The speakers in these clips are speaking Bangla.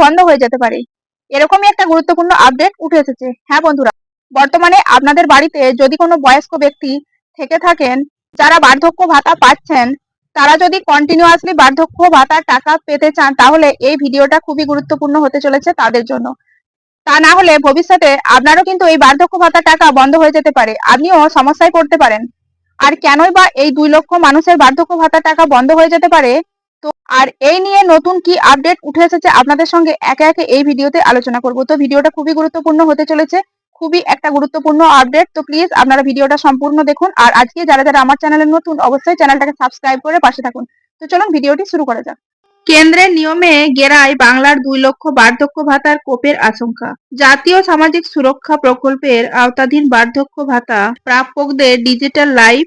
বন্ধ হয়ে যেতে পারে। এরকমই একটা গুরুত্বপূর্ণ আপডেট উঠে এসেছে। হ্যাঁ বন্ধুরা, বর্তমানে আপনাদের বাড়িতে যদি কোনো বয়স্ক ব্যক্তি থেকে থাকেন, যারা বার্ধক্য ভাতা পাচ্ছেন, তারা যদি কন্টিনিউয়াসলি বার্ধক্য ভাতার টাকা পেতে চান, তাহলে এই ভিডিওটা খুবই গুরুত্বপূর্ণ হতে চলেছে তাদের জন্য। তা না হলে ভবিষ্যতে আপনারও কিন্তু এই বার্ধক্য ভাতার টাকা বন্ধ হয়ে যেতে পারে। আপনিও সমস্যায় পড়তে পারেন। আর কেনই বা এই দুই লক্ষ মানুষের বার্ধক্য ভাতার টাকা বন্ধ হয়ে যেতে পারে তো আর এই নিয়ে নতুন কি আপডেট উঠে এসেছে আপনাদের সঙ্গে একে একে এই ভিডিওতে আলোচনা করব? তো ভিডিওটা খুবই গুরুত্বপূর্ণ হতে চলেছে, খুবই একটা গুরুত্বপূর্ণ আপডেট তো প্লিজ আপনারা ভিডিওটা সম্পূর্ণ দেখুন। আর আজকে যারা যারা আমার চ্যানেলে নতুন, অবশ্যই চ্যানেলটাকে সাবস্ক্রাইব করে পাশে থাকুন। তো চলুন ভিডিওটি শুরু করা যাক। কেন্দ্রের নিয়মে গেরায় বাংলার দুই লক্ষ বার্ধক্য ভাতার কোপের আশঙ্কা। জাতীয় সামাজিক সুরক্ষা প্রকল্পের আওতাধীন বার্ধক্য ভাতা প্রাপকদের ডিজিটাল লাইফ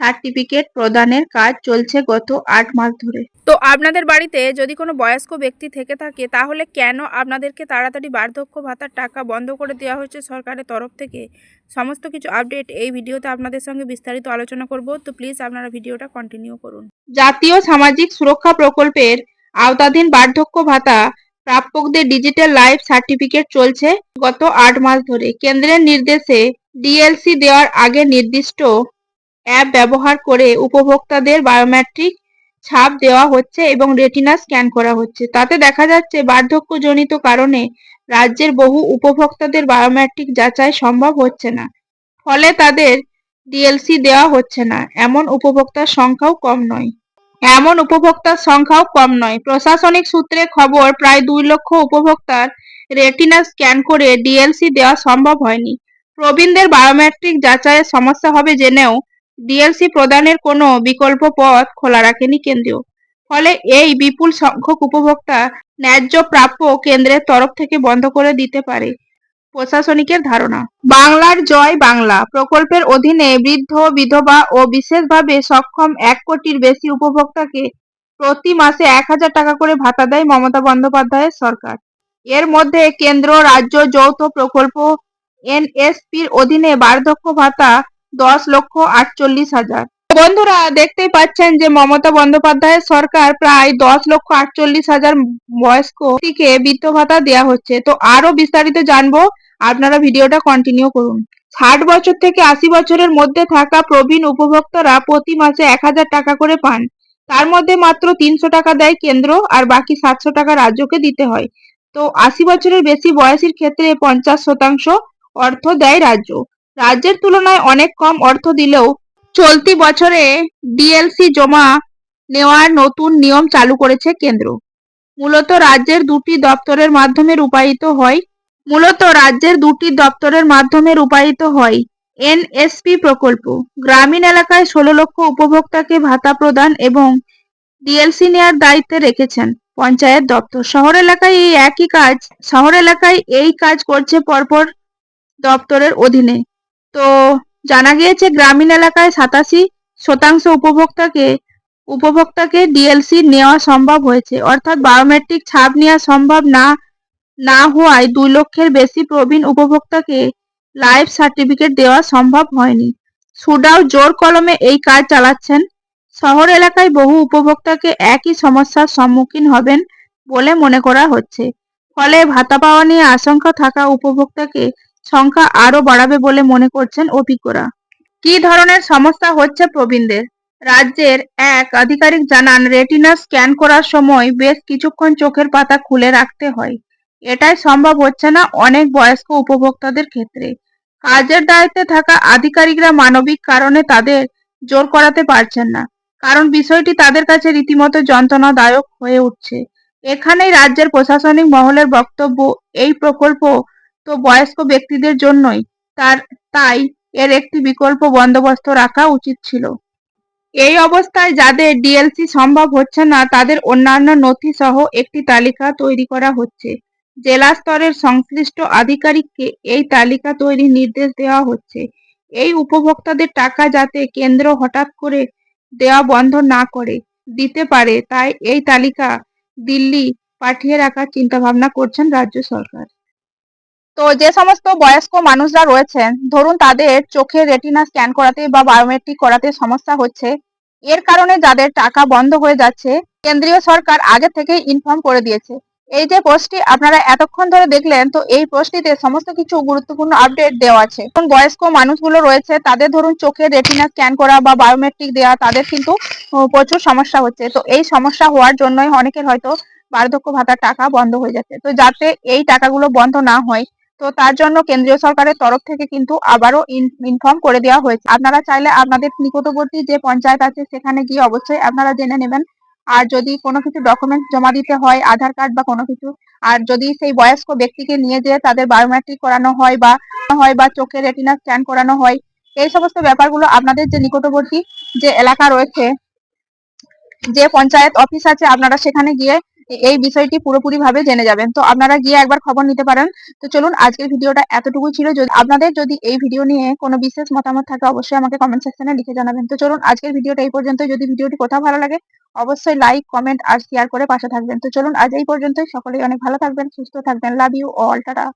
সার্টিফিকেট প্রদানের কাজ চলছে গত আট মাস ধরে। তো আপনাদের বাড়িতে যদি কোনো বয়স্ক ব্যক্তি থেকে থাকে তাহলে কেন আপনাদেরকে তাড়াতাড়ি বার্ধক্য ভাতার টাকা বন্ধ করে দেওয়া হয়েছে সরকারের তরফ থেকে? সমস্ত কিছু আপডেট এই ভিডিওতে আপনাদের সঙ্গে বিস্তারিত আলোচনা করব। তো প্লিজ আপনারা ভিডিওটা কন্টিনিউ করুন। জাতীয় সামাজিক সুরক্ষা প্রকল্পের আওতাধীন বার্ধক্য ভাতা প্রাপকদের ডিজিটাল লাইফ সার্টিফিকেট চলছে গত আট মাস ধরে। কেন্দ্রের নির্দেশে ডিএলসি দেওয়ার আগে নির্দিষ্ট অ্যাপ ব্যবহার করে উপভোক্তাদের বায়োমেট্রিক ছাপ দেওয়া হচ্ছে এবং রেটিনা স্ক্যান করা হচ্ছে। তাতে দেখা যাচ্ছে বার্ধক্যজনিত কারণে রাজ্যের বহু উপভোক্তাদের বায়োমেট্রিক যাচাই সম্ভব হচ্ছে না। ফলে তাদের ডিএলসি দেওয়া হচ্ছে না। এমন উপভোক্তার সংখ্যাও কম নয়। এমন উপভোক্তার সংখ্যাও কম নয়। প্রশাসনিক সূত্রে খবর, প্রায় দুই লক্ষ উপভোক্তার রেটিনা স্ক্যান করে ডিএলসি দেওয়া সম্ভব হয়নি। প্রবীণদের বায়োমেট্রিক যাচাইয়ের সমস্যা হবে জেনেও ডিএলসি প্রদানের কোনো বিকল্প পথ খোলা রাখেনি কেন্দ্রীয়। ফলে এই বিপুল সংখ্যক উপভোক্তা ন্যায্য প্রাপ্য কেন্দ্রের তরফ থেকে বন্ধ করে দিতে পারে, প্রশাসনিকের ধারণা। বাংলার জয় বাংলা প্রকল্পের অধীনে বৃদ্ধ, বিধবা ও বিশেষভাবে সক্ষম এক কোটির বেশি উপভোক্তাকে প্রতি মাসে এক হাজার টাকা করে ভাতা দেয় মমতা বন্দ্যোপাধ্যায়ের সরকার। এর মধ্যে কেন্দ্র, রাজ্য যৌথ প্রকল্প, এনএসপির অধীনে বার্ধক্য ভাতা দশ লক্ষ আটচল্লিশ হাজার। বন্ধুরা, দেখতেই পাচ্ছেন যে মমতা বন্দ্যোপাধ্যায়ের সরকার প্রায় দশ লক্ষ আটচল্লিশ হাজার বয়স্ককে বৃত্ত ভাতা দেওয়া হচ্ছে। তো আরও বিস্তারিত জানব। আপনারা ভিডিওটা কন্টিনিউ করুন। ষাট বছর থেকে আশি বছরের মধ্যে থাকা প্রবীণ উপভোক্তারা প্রতি মাসে এক হাজার টাকা করে পান। তার মধ্যে মাত্র তিনশো টাকা দেয় কেন্দ্র আর বাকি সাতশো টাকা রাজ্যকে দিতে হয়। তো আশি বছরের বেশি বয়সীর ক্ষেত্রে পঞ্চাশ শতাংশ অর্থ দেয় রাজ্য। রাজ্যের তুলনায় অনেক কম অর্থ দিলেও চলতি বছরে ডিএলসি জমা নেওয়ার নতুন নিয়ম চালু করেছে কেন্দ্র। মূলত রাজ্যের দুটি দপ্তরের মাধ্যমে রূপায়িত হয় মূলত রাজ্যের দুটি দপ্তরের মাধ্যমে রূপায়িত হয় এনএসপি প্রকল্প। গ্রামীণ এলাকায় ষোলো লক্ষ উপভোক্তাকে ভাতা প্রদান এবং ডিএলসি নেওয়ার দায়িত্বে রেখেছেন পঞ্চায়েত দপ্তর। শহর এলাকায় এই একই কাজ শহর এলাকায় এই কাজ করছে পরপর দপ্তরের অধীনে। তো জানা গিয়েছে গ্রামীণ এলাকায় সাতাশি শতাংশ উপভোক্তাকে উপভোক্তাকে ডিএলসি নেওয়া সম্ভব হয়েছে। অর্থাৎ বায়োমেট্রিক ছাপ নেওয়া সম্ভব না না হওয়ায় দুই লক্ষের বেশি প্রবীণ উপভোক্তাকে লাইফ সার্টিফিকেট দেওয়া সম্ভব হয়নি। সুডাও জোর কলমে এই কাজ চালাচ্ছেন। শহর এলাকায় বহু উপভোক্তাকে একই সমস্যার সম্মুখীন হবেন বলে মনে করা হচ্ছে। ফলে ভাতা পাওয়া নিয়ে আশঙ্কা থাকা উপভোক্তাকে সংখ্যা আরও বাড়াবে বলে মনে করছেন অভিজ্ঞরা। কি ধরনের সমস্যা হচ্ছে প্রবীণদের? রাজ্যের এক আধিকারিক জানান, রেটিনা স্ক্যান করার সময় বেশ কিছুক্ষণ চোখের পাতা খুলে রাখতে হয়। এটাই সম্ভব হচ্ছে না অনেক বয়স্ক উপভোক্তাদের ক্ষেত্রে। কাজের দায়িত্বে থাকা আধিকারিকরা মানবিক কারণে তাদের জোর করাতে পারছেন না। কারণ বিষয়টি তাদের কাছে রীতিমতো যন্ত্রণাদায়ক হয়ে উঠছে। এখানেই রাজ্যের প্রশাসনিক মহলের বক্তব্য, এই প্রকল্প তো বয়স্ক ব্যক্তিদের জন্যই তার, তাই এর একটি বিকল্প বন্দোবস্ত রাখা উচিত ছিল। এই অবস্থায় যাদের ডিএলসি সম্ভব হচ্ছে না, তাদের অন্যান্য নথি সহ একটি তালিকা তৈরি করা হচ্ছে। জেলা স্তরের সংশ্লিষ্ট আধিকারিককে এই তালিকা তৈরির নির্দেশ দেওয়া হচ্ছে। এই উপভোক্তাদের টাকা যাতে কেন্দ্র হঠাৎ করে দেওয়া বন্ধ না করে, দিতে পারে, তাই এই তালিকা দিল্লি পাঠিয়ে রাখার চিন্তাভাবনা করছেন রাজ্য সরকার। তো যে সমস্ত বয়স্ক মানুষরা রয়েছেন ধরুন তাদের চোখের রেটিনা স্ক্যান করাতে বা বায়োমেট্রিক করাতে সমস্যা হচ্ছে, এর কারণে যাদের টাকা বন্ধ হয়ে যাচ্ছে, কেন্দ্রীয় সরকার আগে থেকে ইনফর্ম করে দিয়েছে। এই যে পোস্টটি আপনারা এতক্ষণ ধরে দেখলেন, তো এই পোস্টটিতে সমস্ত কিছু গুরুত্বপূর্ণ আপডেট দেওয়া আছে। এখন বয়স্ক মানুষগুলো রয়েছে, তাদের ধরুন চোখের রেটিনা স্ক্যান করা বা বায়োমেট্রিক দেওয়া তাদের কিন্তু প্রচুর সমস্যা হচ্ছে। তো এই সমস্যা হওয়ার জন্যই অনেকের হয়তো বার্ধক্য ভাতার টাকা বন্ধ হয়ে যাচ্ছে। তো যাতে এই টাকাগুলো বন্ধ না হয় তো তার জন্য কেন্দ্রীয় সরকারের তরফ থেকে কিন্তু আবারও ইনফর্ম করে দেওয়া হয়েছে। আপনারা চাইলে আপনাদের নিকটবর্তী যে পঞ্চায়েত আছে, সেখানে গিয়ে অবশ্যই আপনারা জেনে নেবেন। আর যদি কোনো কিছু ডকুমেন্টস জমা দিতে হয়, আধার কার্ড বা কোনো কিছু, আর যদি সেই বয়স্ক ব্যক্তিকে নিয়ে যেয়ে তাদের বায়োমেট্রিক করানো হয় বা হয় বা চোখের রেটিনা স্ক্যান করানো হয়, এই সমস্ত ব্যাপারগুলো আপনাদের যে নিকটবর্তী যে এলাকা রয়েছে, যে পঞ্চায়েত অফিস আছে, আপনারা সেখানে গিয়ে এই বিষয়টি পুরোপুরি ভাবে জেনে যাবেন। তো আপনারা গিয়ে একবার খবর নিতে পারেন। তো চলুন, আজকের ভিডিওটা এতটুকুই ছিল। যদি আপনাদের যদি এই ভিডিও নিয়ে কোনো বিশেষ মতামত থাকে, অবশ্যই আমাকে কমেন্ট সেকশনে লিখে জানাবেন। তো চলুন, আজকের ভিডিওটা এই পর্যন্ত যদি ভিডিওটি কোথাও ভালো লাগে, অবশ্যই লাইক কমেন্ট আর শেয়ার করে পাশে থাকবেন। তো চলুন, আজ এই পর্যন্তই। সকলেই অনেক ভালো থাকবেন, সুস্থ থাকবেন। Love you all tata.